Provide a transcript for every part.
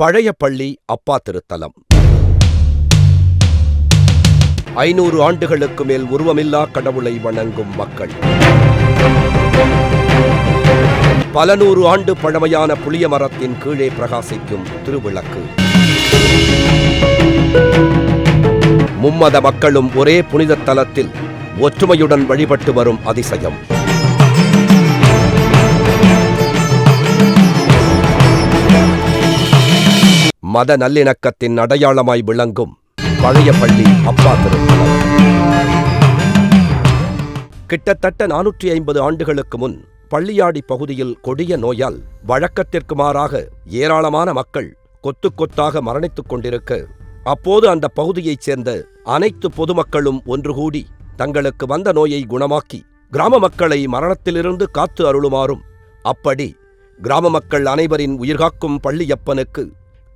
பழைய பள்ளி அப்பா திருத்தலம். ஐநூறு ஆண்டுகளுக்கு மேல் உருவமில்லா கடவுளை வணங்கும் மக்கள். பல நூறு ஆண்டு பழமையான புளிய மரத்தின் கீழே பிரகாசிக்கும் திருவிளக்கு. மும்மத மக்களும் ஒரே புனித தலத்தில் ஒற்றுமையுடன் வழிபட்டு வரும் அதிசயம். மத நல்லிணக்கத்தின் அடையாளமாய் விளங்கும் பழைய பள்ளி அப்பா திருத்தலம் கிட்டத்தட்ட நானூற்றி ஐம்பது ஆண்டுகளுக்கு முன் பள்ளியாடி பகுதியில் கொடிய நோயால் வழக்கத்திற்கு மாறாக ஏராளமான மக்கள் கொத்து கொத்தாக மரணித்துக் கொண்டிருக்க. அப்போது அந்த பகுதியைச் சேர்ந்த அனைத்து பொதுமக்களும் ஒன்று கூடி தங்களுக்கு வந்த நோயை குணமாக்கி கிராம மக்களை மரணத்திலிருந்து காத்து அருளுமாறும். அப்படி கிராம மக்கள் அனைவரின் உயிர்காக்கும் பள்ளியப்பனுக்கு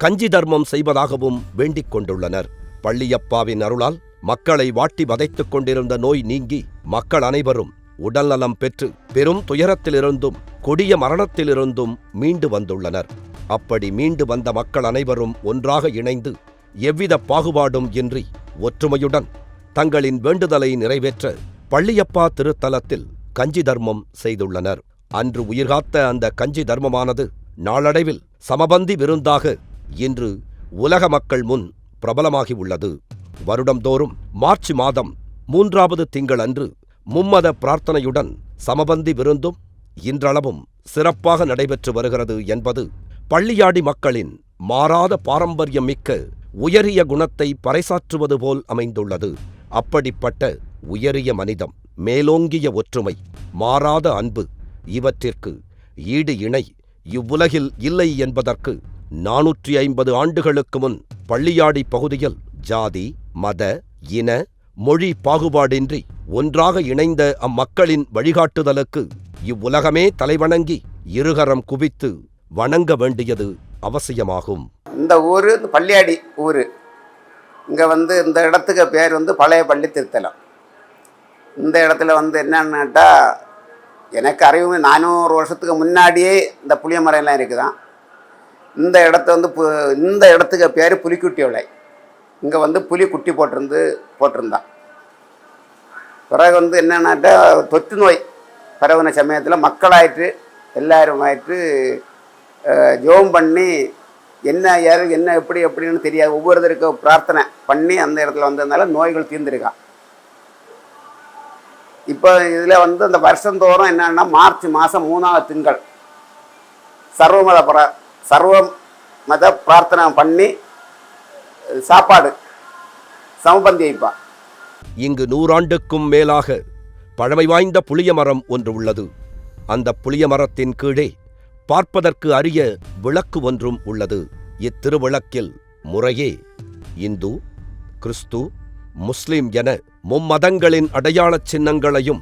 கஞ்சி தர்மம் செய்வதாகவும் வேண்டிக் கொண்டுள்ளனர். பள்ளியப்பாவின் அருளால் மக்களை வாட்டி வதைத்துக் கொண்டிருந்த நோய் நீங்கி மக்கள் அனைவரும் உடல்நலம் பெற்று பெரும் துயரத்திலிருந்தும் கொடிய மரணத்திலிருந்தும் மீண்டு வந்துள்ளனர். அப்படி மீண்டு வந்த மக்கள் அனைவரும் ஒன்றாக இணைந்து எவ்வித பாகுபாடும் இன்றி ஒற்றுமையுடன் தங்களின் வேண்டுதலை நிறைவேற்ற பள்ளியப்பா திருத்தலத்தில் கஞ்சி தர்மம் செய்துள்ளனர். அன்று உயிர்காத்த அந்த கஞ்சி தர்மமானது நாளடைவில் சமபந்தி விருந்தாக இன்று உலக மக்கள் முன் பிரபலமாகி உள்ளது வருடந்தோறும் மார்ச் மாதம் மூன்றாவது திங்களன்று மும்மத பிரார்த்தனையுடன் சமபந்தி விருந்தும் இன்றளவும் சிறப்பாக நடைபெற்று வருகிறது என்பது பள்ளியாடி மக்களின் மாறாத பாரம்பரியம் மிக்க உயரிய குணத்தை பறைசாற்றுவது போல் அமைந்துள்ளது. அப்படிப்பட்ட உயரிய மனிதம் மேலோங்கிய ஒற்றுமை மாறாத அன்பு இவற்றிற்கு ஈடு இணை இவ்வுலகில் இல்லை என்பதற்கு நானூற்றி ஐம்பது ஆண்டுகளுக்கு முன் பள்ளியாடி பகுதியில் ஜாதி மத இன மொழி பாகுபாடின்றி ஒன்றாக இணைந்த அம்மக்களின் வழிகாட்டுதலுக்கு இவ்வுலகமே தலைவணங்கி இருகரம் குவித்து வணங்க வேண்டியது அவசியமாகும். இந்த ஊர் இந்த பள்ளியாடி ஊர் இங்கே வந்து இந்த இடத்துக்கு பேர் வந்து பழைய பள்ளி திருத்தலம். இந்த இடத்துல வந்து என்னன்னு கேட்டால் எனக்கு அறிவு நானூறு வருஷத்துக்கு முன்னாடியே இந்த புளிய இருக்குதான். இந்த இடத்த வந்து பு இந்த இடத்துக்கு பேர் புலிக்குட்டி விலை இங்கே வந்து புலி குட்டி போட்டிருந்து போட்டிருந்தான் பிறகு வந்து என்னன்னாட்டா தொற்று நோய் பரவின சமயத்தில் மக்களாயிட்டு எல்லாரும் ஆயிட்டு ஜோம் பண்ணி என்ன யாரு என்ன எப்படி எப்படின்னு தெரியாது. ஒவ்வொருத்தருக்கு பிரார்த்தனை பண்ணி அந்த இடத்துல வந்ததுனால நோய்கள் தீர்ந்திருக்கான் இப்போ இதில் வந்து அந்த வருஷந்தோறும் என்னன்னா மார்ச் மாதம் மூணாவது திங்கள் சர்வமத பிர சர்வ மத பிரார்த்தனை பண்ணி சாப்பாடு சமபந்தி வைப்பான் இங்கு நூறாண்டுக்கும் மேலாக பழமை வாய்ந்த புளிய மரம் ஒன்று உள்ளது. அந்த புளிய மரத்தின் கீழே பார்ப்பதற்கு அரிய விளக்கு ஒன்றும் உள்ளது. இத்திருவிளக்கில் முறையே இந்து கிறிஸ்து முஸ்லிம் என மும்மதங்களின் அடையாளச் சின்னங்களையும்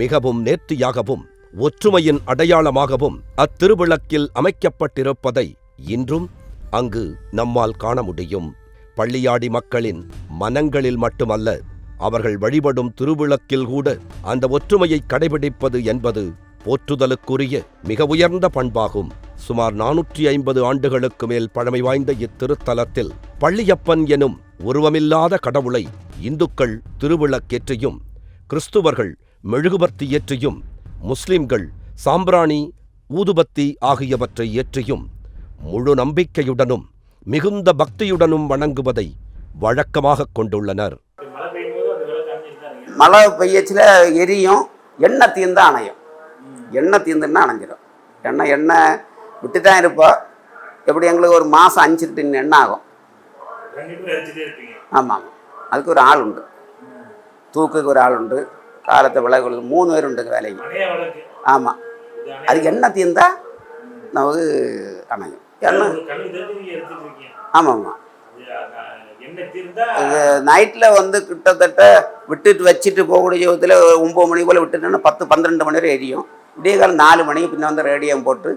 மிகவும் நேர்த்தியாகவும் ஒற்றுமையின் அடையாளமாகவும் அத்திருவிளக்கில் அமைக்கப்பட்டிருப்பதை இன்றும் அங்கு நம்மால் காண முடியும். பள்ளியாடி மக்களின் மனங்களில் மட்டுமல்ல அவர்கள் வழிபடும் திருவிளக்கில் கூட அந்த ஒற்றுமையை கடைபிடிப்பது என்பது போற்றுதலுக்குரிய மிக உயர்ந்த பண்பாகும். சுமார் நானூற்றி ஐம்பது ஆண்டுகளுக்கு மேல் பழமை வாய்ந்த இத்திருத்தலத்தில் பள்ளியப்பன் எனும் உருவமில்லாத கடவுளை இந்துக்கள் திருவிளக்கேற்றியும் கிறிஸ்துவர்கள் மெழுகுபர்த்தி ஏற்றியும் முஸ்லிம்கள் சாம்பிராணி ஊதுபத்தி ஆகியவற்றை ஏற்றியும் முழு நம்பிக்கையுடனும் மிகுந்த பக்தியுடனும் வணங்குவதை வழக்கமாகக் கொண்டுள்ளனர். மழை பெய்யச்சில் எரியும் எண்ணெய் தீர்ந்தா அணையும். எண்ணெய் தீர்ந்துன்னா அணைஞ்சிடும் எண்ணெய் எண்ணெய் விட்டு தான் இருப்போம் எப்படி எங்களுக்கு ஒரு மாதம் அஞ்சு டின் எண்ணெய் ஆகும். ரெண்டு பேரும் அடிச்சுட்டே இருப்பீங்க. ஆமாம் ஆமாம். அதுக்கு ஒரு ஆள் உண்டு. தூக்குக்கு ஒரு ஆள் உண்டு. காலத்தை விளக்கு மூணு பேர் உண்டுங்க வேலைக்கு. ஆமாம் இது அணைய அது எண்ணெய் தீர்ந்தா நமக்கு எடுத்துட்டு இருக்கீங்க. ஆமாம். ஆமாம் நைட்டில் வந்து கிட்டத்தட்ட விட்டுட்டு வச்சுட்டு போகக்கூடிய விதத்தில் ஒம்பது மணி போல் விட்டுட்டோன்னா பத்து பன்னிரெண்டு மணி வரை எரியும். விடிய காலம் நாலு மணிக்கு பின்ன வந்து ரேடியம் போட்டு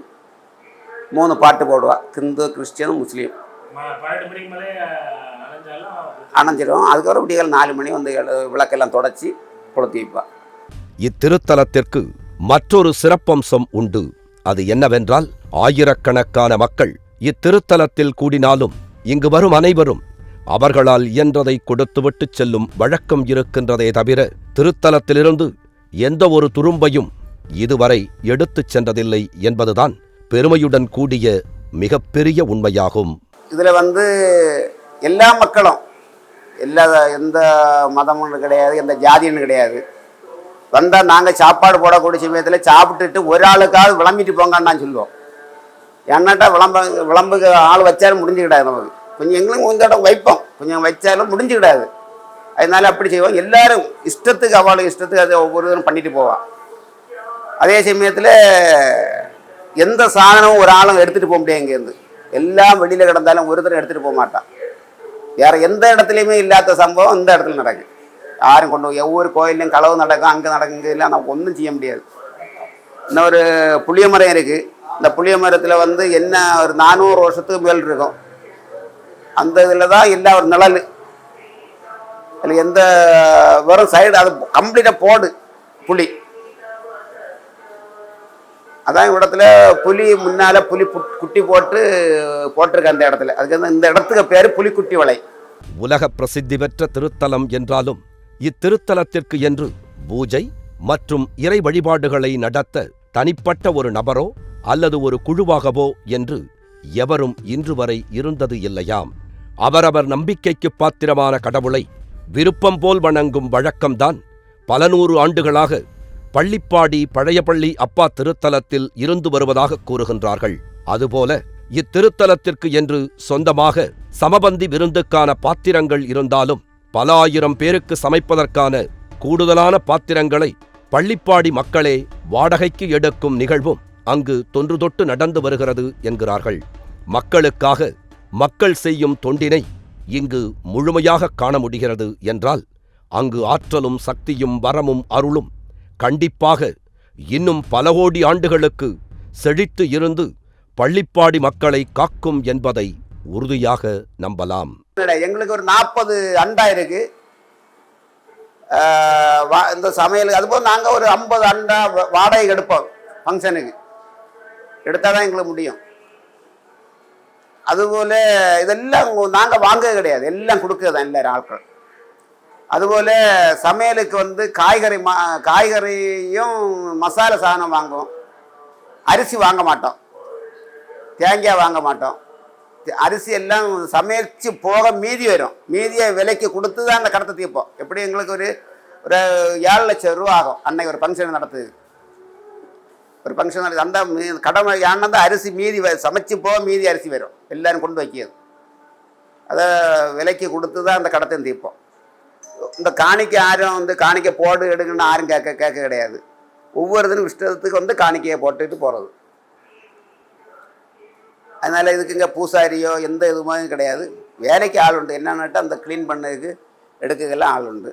மூணு பாட்டு போடுவா. Hindu Christian Muslim. பன்னெண்டு அணைஞ்சிடும் அதுக்கப்புறம் விடிய காலம் நாலு மணி வந்து விளக்கெல்லாம் தொடச்சி. கொளுத்தி இத்திருத்தலத்திற்கு மற்றொரு சிறப்பம்சம் உண்டு. அது என்னவென்றால் ஆயிரக்கணக்கான மக்கள் இத்திருத்தலத்தில் கூடினாலும் இங்கு வரும் அனைவரும் அவர்களால் இயன்றதை கொடுத்துவிட்டுச் செல்லும் வழக்கம் இருக்கின்றதே தவிர திருத்தலத்திலிருந்து எந்த ஒரு துரும்பையும் இதுவரை எடுத்துச் சென்றதில்லை என்பதுதான் பெருமையுடன் கூடிய மிகப்பெரிய உண்மையாகும். இதில் வந்து எல்லா மக்களும் எல்லா எந்த மதமும் கிடையாது எந்த ஜாதியும் கிடையாது. வந்தால் நாங்கள் சாப்பாடு போடக்கூடிய சமயத்தில் சாப்பிட்டுட்டு ஒரு ஆளுக்காவது விளம்பிட்டு போங்கன்னு நான் சொல்லுவோம். என்னட்டா விளம்ப விளம்புக்கு ஆள் வச்சாலும் முடிஞ்சுக்கிடாது நமக்கு. கொஞ்சம் எங்களும் கொஞ்சம் வைப்போம். கொஞ்சம் வச்சாலும் முடிஞ்சுக்கிடாது. அதனால அப்படி செய்வோம். எல்லாரும் இஷ்டத்துக்கு அவளுக்கு இஷ்டத்துக்கு அதை ஒவ்வொருத்தரும் பண்ணிட்டு போவான் அதே சமயத்தில் எந்த சாதனமும் ஒரு ஆளும் எடுத்துகிட்டு போக முடியாது இங்கேருந்து எல்லாம் வெளியில் கிடந்தாலும் ஒருத்தரும் எடுத்துகிட்டு போக மாட்டான். வேறு எந்த இடத்துலையுமே இல்லாத சம்பவம் இந்த இடத்துல நடக்கும் யாரும் கொண்டு ஒவ்வொரு கோயிலையும் களவு நடக்கும் அங்கே நடக்கும் இங்கே இல்லை நம்ம ஒன்றும் செய்ய முடியாது. இன்னொரு புளிய மரம் இருக்குது இந்த புளிய மரத்தில் வந்து என்ன ஒரு நானூறு வருஷத்துக்கு மேல் இருக்கும். அந்த இதில் தான் எல்லா ஒரு நிழல். அதில் எந்த வெறும் சைடு அது கம்ப்ளீட்டாக போடு புளி. அதான் இடத்துல புலி முன்னால் புலி புட்- குட்டி போட்டு போட்டிருக்கு அந்த இடத்துல. அதுக்கு இந்த இடத்துக்கு பேர் புலிக்குட்டி வலை. உலக பிரசித்தி பெற்ற திருத்தலம் என்றாலும் இத்திருத்தலத்திற்கு என்று பூஜை மற்றும் இறை வழிபாடுகளை நடத்த தனிப்பட்ட ஒரு நபரோ அல்லது ஒரு குழுவாகவோ என்று எவரும் இன்று வரை இருந்தது இல்லையாம். அவரவர் நம்பிக்கைக்கு பாத்திரமான கடவுளை விருப்பம் போல் வணங்கும் வழக்கம்தான் பல நூறு ஆண்டுகளாக பள்ளிப்பாடி பழையபள்ளி அப்பா திருத்தலத்தில் இருந்து வருவதாக கூறுகின்றார்கள். அதுபோல இத்திருத்தலத்திற்கு என்று சொந்தமாக சமபந்தி விருந்துக்கான பாத்திரங்கள் இருந்தாலும் பல ஆயிரம் பேருக்கு சமைப்பதற்கான கூடுதலான பாத்திரங்களை பள்ளிப்பாடி மக்களே வாடகைக்கு எடுக்கும் நிகழ்வும் அங்கு தொன்று தொட்டு நடந்து வருகிறது என்கிறார்கள். மக்களுக்காக மக்கள் செய்யும் தொண்டினை இங்கு முழுமையாக காண முடிகிறது என்றால் அங்கு ஆற்றலும் சக்தியும் வரமும் அருளும் கண்டிப்பாக இன்னும் பல கோடி ஆண்டுகளுக்கு செழித்து இருந்து பள்ளிப்பாடி மக்களை காக்கும் என்பதை உறுதியாக நம்பலாம். எங்களுக்கு ஒரு நாற்பது அண்டா இருக்கு. இந்த சமையல் அதுபோல் நாங்கள் ஒரு ஐம்பது அண்டா வாடகை எடுப்போம் ஃபங்க்ஷனுக்கு. எடுத்தால் தான் எங்களுக்கு முடியும். அதுபோல் இதெல்லாம் நாங்கள் வாங்க கிடையாது. எல்லாம் கொடுக்குறது தான் எல்லாரும் ஆட்கள் அதுபோல் சமையலுக்கு வந்து காய்கறி மா காய்கறியும் மசாலா சாதனம் வாங்குவோம். அரிசி வாங்க மாட்டோம். தேங்காய் வாங்க மாட்டோம். அரிசி எல்லாம் சமைச்சு போக மீதி வரும். மீதியை விலைக்கு கொடுத்து தான் அந்த கடத்தை தீர்ப்போம். எப்படி எங்களுக்கு ஒரு ஒரு ஏழு லட்சம் ரூபா ஆகும். அன்னைக்கு ஒரு ஃபங்க்ஷன் நடத்துது. ஒரு ஃபங்க்ஷன் நடக்குது. அந்த மீ- கடமை ஏன்னா தான் அரிசி மீதி சமைச்சு போக மீதி அரிசி வரும். எல்லாரும் கொண்டு வைக்கிறது. அதை விலைக்கு கொடுத்து தான் அந்த கடத்தையும் தீர்ப்போம். இந்த காணிக்கை யாரும் வந்து காணிக்கை போடு எடுங்கன்னு யாரும் கேட்க கேட்க கிடையாது. ஒவ்வொருத்தரும் இஷ்டத்துக்கு வந்து காணிக்கையை போட்டுட்டு போகிறது அதனால் இதுக்கு இங்கே பூசாரியோ எந்த இதுவுமே கிடையாது. வேலைக்கு ஆள் உண்டு. என்னன்னுட்டு அந்த க்ளீன் பண்ணதுக்கு எடுக்கலாம் ஆள் உண்டு.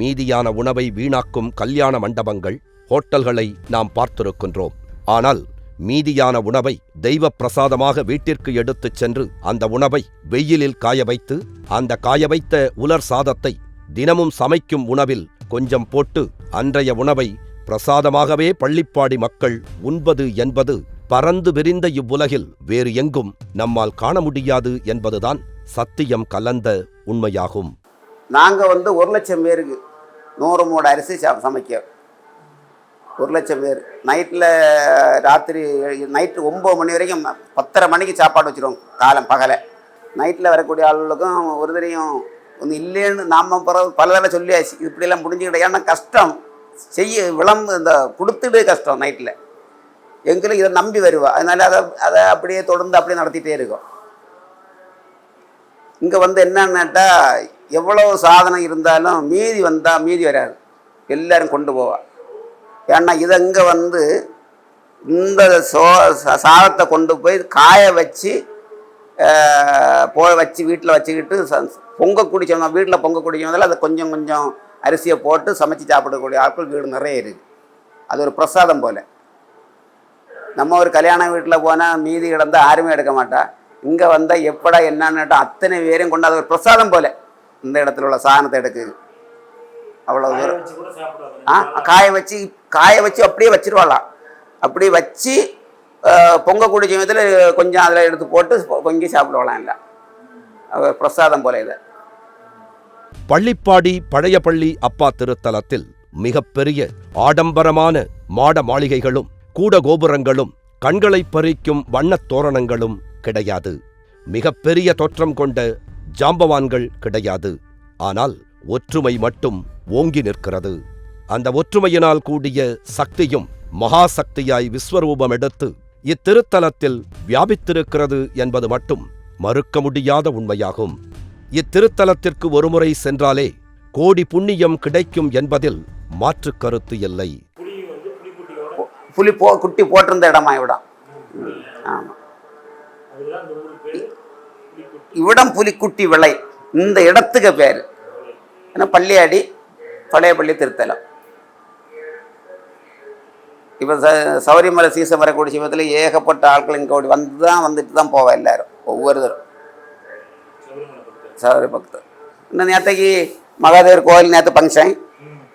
மீதியான உணவை வீணாக்கும் கல்யாண மண்டபங்கள் ஹோட்டல்களை நாம் பார்த்திருக்கின்றோம். ஆனால் மீதியான உணவை தெய்வ பிரசாதமாக வீட்டிற்கு எடுத்துச் சென்று அந்த உணவை வெயிலில் காய வைத்து அந்த காய வைத்த உலர் சாதத்தை தினமும் சமைக்கும் உணவில் கொஞ்சம் போட்டு அன்றைய உணவை பிரசாதமாகவே பள்ளிப்பாடி மக்கள் உண்பது என்பது பறந்து விரிந்த இவ்வுலகில் வேறு எங்கும் நம்மால் காண முடியாது என்பதுதான் சத்தியம் கலந்த உண்மையாகும். நாங்கள் வந்து ஒரு லட்சம் பேருக்கு நூறு மூடு அரிசி சமைக்க ஒரு லட்சம் பேர். நைட்டில் ராத்திரி நைட்டு ஒம்பது மணி வரைக்கும் பத்தரை மணிக்கு சாப்பாடு வச்சுருவோம் காலம் பகலை. நைட்டில் வரக்கூடிய ஆளுகளுக்கும் ஒரு தரையும் ஒன்று இல்லைன்னு நாம் பிறகு பல தடவை சொல்லியாச்சு. இது இப்படியெல்லாம் முடிஞ்சுக்கிட்ட ஏன்னா கஷ்டம். செய்ய விளம்பு இந்த கொடுத்துட்டு கஷ்டம் நைட்டில் எங்களுக்கு இதை நம்பி வருவா. அதனால அதை அதை அப்படியே தொடர்ந்து அப்படியே நடத்திட்டே இருக்கும். இங்கே வந்து என்னன்னாட்டா எவ்வளவு சாதனம் இருந்தாலும் மீதி வந்தால் மீதி வராது. எல்லாரும் கொண்டு போவா. ஏன்னா இதை இங்கே வந்து இந்த சோ சா- சாதத்தை கொண்டு போய் காய வச்சு ஆஹ், போ வச்சு வீட்டில் வச்சுக்கிட்டு பொங்க குடிச்சவங்க வீட்டில் பொங்க குடிச்சவங்கள அதை கொஞ்சம் கொஞ்சம் அரிசியை போட்டு சமைச்சு சாப்பிடக்கூடிய ஆட்கள் வீடு நிறைய இருக்குது அது ஒரு பிரசாதம் போல். நம்ம ஒரு கல்யாண வீட்டில் போனால் மீதி கிடந்தா யாருமே எடுக்க மாட்டா. இங்கே வந்தால் எப்படா என்னன்னுட்டு அத்தனை பேரையும் கொண்டு அது ஒரு பிரசாதம் போல. இந்த இடத்துல உள்ள சாதனத்தை எடுக்குது அவ்வளோ தூரம். ஆ காய வச்சு காய வச்சு அப்படியே வச்சிருவாளாம். அப்படியே வச்சு பொங்கக்கூடிய சமயத்தில் கொஞ்சம் அதில் எடுத்து போட்டு பொங்கி சாப்பிடுவாங்களாம் இல்லை. பிரசாதம் போல இதை. பள்ளிப்பாடி பழையபள்ளி அப்பா திருத்தலத்தில் மிகப்பெரிய ஆடம்பரமான மாட மாளிகைகளும் கூட கோபுரங்களும் கண்களை பறிக்கும் வண்ணத் தோரணங்களும் கிடையாது. மிகப்பெரிய தோற்றம் கொண்ட ஜாம்பவான்கள் கிடையாது. ஆனால் ஒற்றுமை மட்டும் ஓங்கி நிற்கிறது. அந்த ஒற்றுமையினால் கூடிய சக்தியும் மகாசக்தியாய் விஸ்வரூபம் எடுத்து இத்திருத்தலத்தில் வியாபித்திருக்கிறது என்பது மட்டும் மறுக்க முடியாத உண்மையாகும். இத்திருத்தலத்திற்கு ஒருமுறை சென்றாலே கோடி புண்ணியம் கிடைக்கும் என்பதில் மாற்றுக் கருத்து இல்லை. புலி போ குட்டி போட்டிருந்த இடமா இவிடம்? ஆமாம் புலிக்குட்டி இவிடம் புலிக்குட்டி விளை இந்த இடத்துக்கு பேர். ஏன்னா பள்ளியாடி பழையப்பள்ளி திருத்தலம். இப்போ ச சௌரியமலை சீசன் வரக்கூடிய சமயத்தில் ஏகப்பட்ட ஆட்கள் இங்கே ஓடி வந்து தான் வந்துட்டு தான் போவேன் எல்லாரும் ஒவ்வொருத்தரும். சபரிமலை பக்தர். சௌரிய பக்தர் இன்னும் நேற்றுக்கு மகாதேவர் கோயில் நேற்று ஃபங்க்ஷன்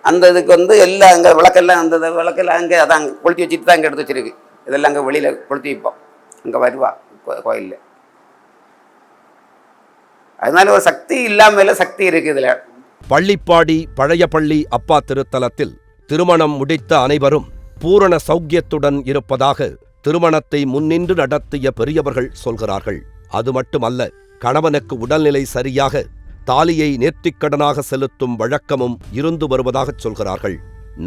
அந்த இதுக்கு வந்து எல்லாம் அங்கே விளக்கெல்லாம் அந்த விளக்கெல்லாம் அங்கே அதான் அங்கே கொளுத்தி வச்சுட்டு தான் அங்கே எடுத்து வச்சிருக்கு. இதெல்லாம் அங்கே வெளியில் கொளுத்தி வைப்போம். அங்கே வருவா கோயிலில். அதனால ஒரு சக்தி இல்லாமல் சக்தி இருக்குது இதில். பள்ளிப்பாடி பழைய பள்ளி அப்பா திருத்தலத்தில் திருமணம் முடித்த அனைவரும் பூரண சௌக்கியத்துடன் இருப்பதாக திருமணத்தை முன்னின்று நடத்திய பெரியவர்கள் சொல்கிறார்கள். அது மட்டுமல்ல கணவனுக்கு உடல்நிலை சரியாக தாலியை நேர்த்திக்கடனாக செலுத்தும் வழக்கமும் இருந்து வருவதாகச் சொல்கிறார்கள்.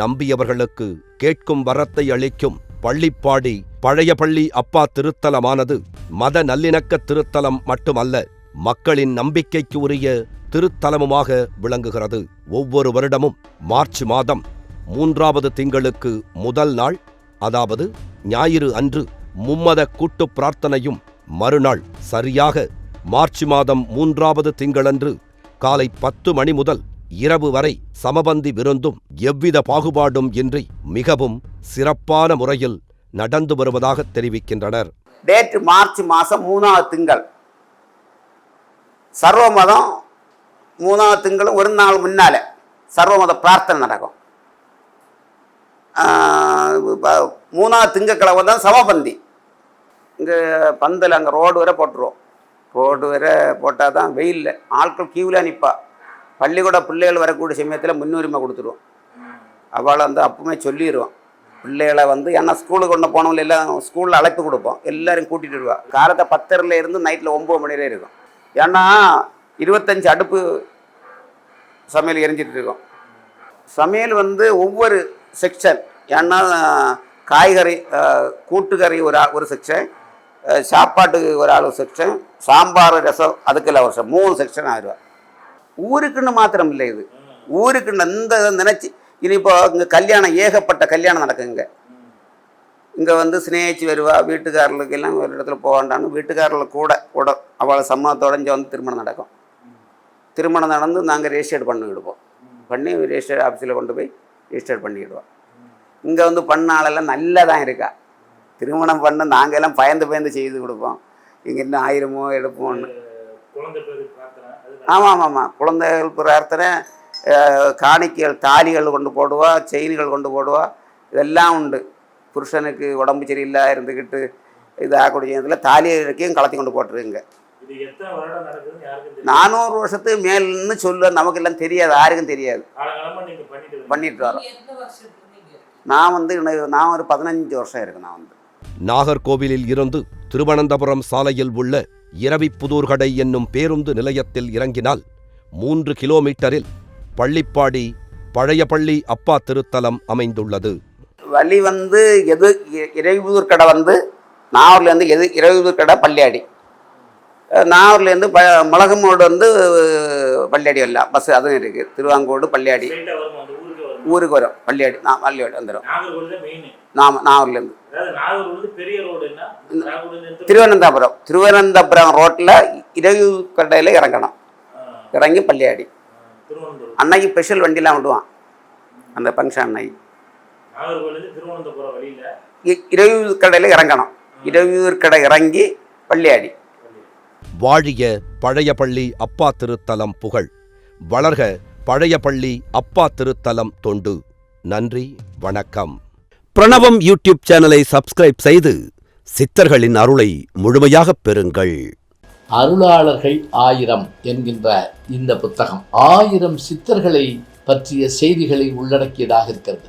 நம்பியவர்களுக்கு கேட்கும் வரத்தை அளிக்கும் பள்ளிப்பாடி பழைய பள்ளி அப்பா திருத்தலமானது மத நல்லிணக்க திருத்தலம் மட்டுமல்ல மக்களின் நம்பிக்கைக்கு உரிய திருத்தலமுமாக விளங்குகிறது. ஒவ்வொரு வருடமும் மார்ச் மாதம் மூன்றாவது திங்களுக்கு முதல் நாள் அதாவது ஞாயிறு அன்று மும்மத கூட்டு பிரார்த்தனையும் மறுநாள் சரியாக மார்ச் மாதம் மூன்றாவது திங்களன்று காலை பத்து மணி முதல் இரவு வரை சமபந்தி விருந்தும் எவ்வித பாகுபாடும் இன்றி மிகவும் சிறப்பான முறையில் நடந்து வருவதாக தெரிவிக்கின்றனர். டேட் மார்ச் மாதம் மூணாவது திங்கள். சர்வமதம் மூணாவது திங்களும் ஒரு நாள் முன்னால் சர்வமத பிரார்த்தனை நடக்கும். மூணாவது திங்கக்கிழமை தான் சமபந்தி இங்கே பந்தல் அங்கே ரோடு வரை போட்டுருவோம். ரோடு வரை போட்டால் தான் வெயிலில். ஆட்கள் கியூவில் நிற்பா பள்ளிக்கூட பிள்ளைகள் வரக்கூடிய சமயத்தில் முன்னுரிமை கொடுத்துருவோம். அவளை வந்து அப்பவுமே சொல்லிடுவோம் பிள்ளைகளை வந்து ஏன்னா ஸ்கூலுக்கு கொண்டு போனவங்க எல்லாம் ஸ்கூலில் அழைப்பு கொடுப்போம். எல்லாரும் கூட்டிகிட்டு வருவா. காலத்தை பத்தரில் இருந்து நைட்டில் ஒம்பது மணி வரை இருக்கும். ஏன்னா இருபத்தஞ்சி அடுப்பு சமையல் எரிஞ்சிட்டு இருக்கோம். சமையல் வந்து ஒவ்வொரு செக்ஷன். ஏன்னா காய்கறி கூட்டுக்கறி ஒரு ஒரு செக்ஷன் சாப்பாட்டுக்கு ஒரு ஆள் செக்ஷன் சாம்பார் ரசம் அதுக்கெல்லாம் ஒரு மூணு செக்ஷன் ஆயிரம் ஊருக்குன்னு மாத்திரம் இல்லை இது. ஊருக்குன்னு எந்த நினச்சி இனி இப்போ இங்கே கல்யாணம் ஏகப்பட்ட கல்யாணம் நடக்குங்க இங்கே. வந்து சிநேகிச்சு வருவா வீட்டுக்காரர்களுக்கு எல்லாம் ஒரு இடத்துல போக வேண்டாம்னு வீட்டுக்காரர்கள் கூட கூட அவளை சம்மதத்தோட இங்கே வந்து திருமணம் நடக்கும். திருமணம் நடந்து நாங்கள் ரெஜிஸ்டர்ட் பண்ணி விடுவோம் பண்ணி ரெஜிஸ்டர் ஆஃபீஸில் கொண்டு போய் ரிஜிஸ்டர் பண்ணிவிடுவோம் இங்கே வந்து பண்ண ஆளெல்லாம் நல்லா தான் இருக்கா. திருமணம் பண்ண நாங்கள் எல்லாம் பயந்து பயந்து செய்து கொடுப்போம். இங்கே இன்னும் ஆயிரமோ எடுப்போம்னு. ஆமாம் ஆமாம் ஆமாம் குழந்தைகள் பிரார்த்தனை காணிக்கைகள் தாலிகள் கொண்டு போடுவா செயின்கள் கொண்டு போடுவா. இதெல்லாம் உண்டு. புருஷனுக்கு உடம்பு சரியில்லை இருந்துக்கிட்டு இது ஆகக்கூடிய இதில் தாலி கலத்தி கொண்டு போட்டுருங்க. நானூறு வருஷத்துக்கு மேல்னு சொல்ல நமக்கு எல்லாம் தெரியாது. யாருக்கும் தெரியாது. பண்ணிட்டு வரோம் நான் வந்து நான் ஒரு பதினஞ்சு வருஷம் இருக்கு நான் வந்து. நாகர்கோவிலில் இருந்து திருவனந்தபுரம் சாலையில் உள்ள இரவிப்புதூர்கடை என்னும் பேருந்து நிலையத்தில் இறங்கினால் மூன்று கிலோமீட்டரில் பள்ளிப்பாடி பழையபள்ளி அப்பா திருத்தலம் அமைந்துள்ளது. வழி வந்து எது இ- இறையூர் கடை வந்து நாகூர்லேருந்து எது கடை பள்ளியாடி. நாகூர்லேருந்து ப மிளகுமோடு வந்து பள்ளியாடி வரலாம் பஸ் அதுவும் இருக்குது திருவாங்கோடு பள்ளியாடி. ஊருக்கு வரும். பள்ளியாடி நான் பள்ளியாடி வந்துடும் நாம நாகூர்லேருந்து திருவனந்தபுரம். திருவனந்தபுரம் ரோட்டில் இறையூர் கடையில் இறங்கணும். இறங்கி பள்ளியாடி அன்னைக்கு ஸ்பெஷல் வண்டிலாம் விடுவான். அந்த ஃபங்க்ஷன் அன்னைக்கு. நாகர்கோவில் இருந்து திருவனந்தபுரம் வழியில. இ- இறையூர் கடையில் இறங்கணும். இறையூர் கடை இறங்கி பள்ளியாடி வாழிய பழையபள்ளி அப்பா திருத்தலம் புகழ். வளர்க பழையபள்ளி அப்பா திருத்தலம் தொண்டு. நன்றி வணக்கம். பிரணவம் யூடியூப் சேனலை சப்ஸ்கிரைப் செய்து சித்தர்களின் அருளை முழுமையாகப் பெறுங்கள். அருளாளர்கள் ஆயிரம் என்கின்ற இந்த புத்தகம் ஆயிரம் சித்தர்களை பற்றிய செய்திகளை உள்ளடக்கியதாக இருக்கிறது.